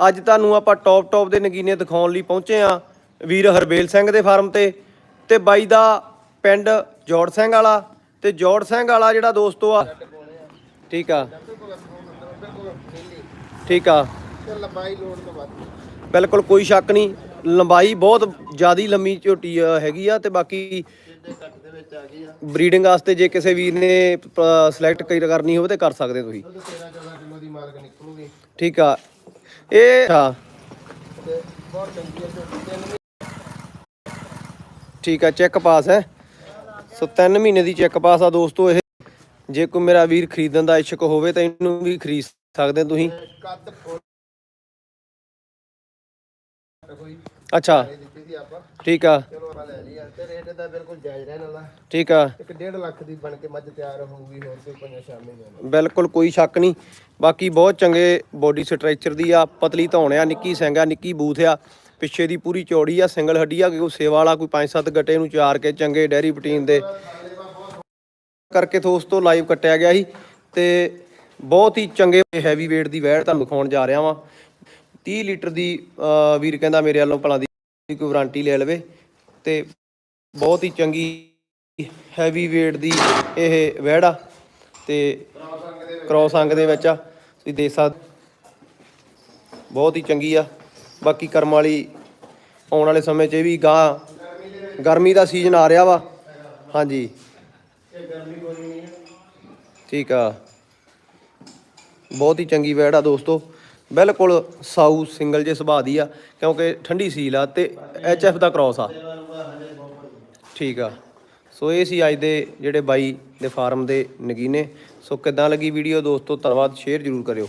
ਅੱਜ ਤੁਹਾਨੂੰ ਆਪਾਂ ਟੌਪ ਟੌਪ ਦੇ ਨਗੀਨੇ ਦਿਖਾਉਣ ਲਈ ਪਹੁੰਚੇ ਆ ਵੀਰ ਹਰਬੇਲ ਸਿੰਘ ਦੇ ਫਾਰਮ ਤੇ ਤੇ ਬਾਈ ਦਾ ਪਿੰਡ ਜੋੜ ਸਿੰਘ ਵਾਲਾ ਤੇ ਜੋੜ ਸਿੰਘ ਵਾਲਾ ਜਿਹੜਾ ਦੋਸਤੋ ਆ ਠੀਕ ਆ। ਠੀਕ ਆ। ਤੇ ਲੰਬਾਈ ਲੋਡ ਤੋਂ ਵੱਧ। ਬਿਲਕੁਲ ਕੋਈ ਸ਼ੱਕ ਨਹੀਂ ਲੰਬਾਈ ਬਹੁਤ ਜ਼ਿਆਦੀ ਲੰਮੀ ਝੋਟੀ ਹੈਗੀ ਆ ਤੇ ਬਾਕੀ ਬਰੀਡਿੰਗ ਵਾਸਤੇ ਜੇ ਕਿਸੇ ਵੀਰ ਨੇ ਸਿਲੈਕਟ ਕਰਨੀ ਹੋਵੇ ਤੇ ਕਰ ਸਕਦੇ ਤੁਸੀਂ। ਦੁੱਧ 13 14 ਕਿਲੋ ਦੀ ਮਾਲਕ ਨਿਕਲੂਗੀ। ਠੀਕ ਆ। ਇਹ ਹੈ। ਠੀਕ ਆ ਚੈੱਕ ਪਾਸ ਹੈ। ਸੋ 3 ਮਹੀਨੇ ਦੀ ਚੈੱਕ ਪਾਸ ਆ ਦੋਸਤੋ ਇਹ। ਜੇ ਕੋਈ ਮੇਰਾ ਵੀਰ ਖਰੀਦਣ ਦਾ ਇੱਛੁਕ ਹੋਵੇ ਤਾਂ ਇਹਨੂੰ ਵੀ ਖਰੀਦ ਸਕਦੇ ਤੁਸੀਂ। ਅੱਛਾ। ਆਪਾਂ। ਠੀਕ ਆ। ਚਲੋ ਆਪਾਂ ਲੈ ਲਈ ਆ ਤੇ ਰੇਟ ਦਾ ਬਿਲਕੁਲ ਜਾਇਜ਼ ਰਹਿਣ ਵਾਲਾ। ਠੀਕ ਆ। ਇੱਕ 1.5 ਲੱਖ ਦੀ ਬਣ ਕੇ ਮੱਝ ਤਿਆਰ ਹੋਊਗੀ ਹੋਰ ਕੋਈ ਪੰਜਾ ਸ਼ਾਮੇ ਨਹੀਂ ਬਿਲਕੁਲ ਕੋਈ ਸ਼ੱਕ ਨਹੀਂ। ਬਾਕੀ ਬਹੁਤ ਚੰਗੇ ਬੋਡੀ ਸਟਰਕਚਰ ਦੀ ਆ। ਪਤਲੀ ਧੌਣ ਆ ਨਿੱਕੀ ਸਿੰਘ ਆ ਨਿੱਕੀ ਬੂਥ ਆ। ਪਿੱਛੇ ਦੀ ਪੂਰੀ ਚੌੜੀ ਆ ਸਿੰਗਲ ਹੱਡੀ ਆ ਕੋਈ ਸੇਵਾ ਵਾਲਾ ਕੋਈ 5-7 ਗੱਟੇ ਨੂੰ ਚਾਰ ਕੇ ਚੰਗੇ ਡੈਰੀ ਪ੍ਰੋਟੀਨ ਦੇ। ਕਰਕੇ ਦੋਸਤੋ ਲਾਈਵ ਕੱਟਿਆ ਗਿਆ ਸੀ। ਤੇ ਬਹੁਤ ਹੀ ਚੰਗੇ ਹੈਵੀ weight ਦੀ ਵੈਟ ਤੁਹਾਨੂੰ ਦਿਖਾਉਣ ਜਾ ਰਿਹਾ ਵਾਂ। 30 ਲੀਟਰ ਦੀ ਵੀਰ ਕਹਿੰਦਾ ਮੇਰੇ ਵੱਲੋਂ ਭਲਾ ਦੀ ਕੋਈ ਵਾਰੰਟੀ ਲੈ ਲਵੇ ਤੇ ਬਹੁਤ ਹੀ ਚੰਗੀ ਹੈਵੀ weight ਦੀ ਇਹ ਵੈੜ ਆ ਤੇ ਕ੍ਰੋਸ ਅੰਗ ਦੇ ਵਿੱਚ ਆ, ਤੁਸੀਂ ਦੇਖ ਸਕਦੇ ਬਹੁਤ ਹੀ ਚੰਗੀ ਆ। ਬਾਕੀ ਕਰਮ ਵਾਲੀ ਆਉਣ ਵਾਲੇ ਸਮੇਂ 'ਚ ਇਹ ਵੀ ਗਾਂ ਗਰਮੀ ਦਾ ਸੀਜ਼ਨ ਆ ਰਿਹਾ ਵਾ। ਹਾਂਜੀ। ਠੀਕ ਆ। ਬਹੁਤ ਹੀ ਚੰਗੀ ਵੈੜ ਆ ਦੋਸਤੋ। ਬਿਲਕੁਲ ਸਾਊ ਸਿੰਗਲ ਜੇ ਸੁਭਾਅ ਦੀ ਆ, ਕਿਉਂਕਿ ਠੰਡੀ ਸੀਲ ਆ ਤੇ ਐਚ ਐਫ ਦਾ ਕ੍ਰੋਸ ਆ। ਠੀਕ ਆ। ਸੋ ਇਹ ਸੀ ਅੱਜ ਦੇ ਜਿਹੜੇ ਬਾਈ ਦੇ ਫਾਰਮ ਦੇ ਨਗੀਨੇ। ਸੋ ਕਿੱਦਾਂ ਲੱਗੀ ਵੀਡੀਓ ਦੋਸਤੋ, ਧੰਨਵਾਦ, ਸ਼ੇਅਰ ਜ਼ਰੂਰ ਕਰਿਓ।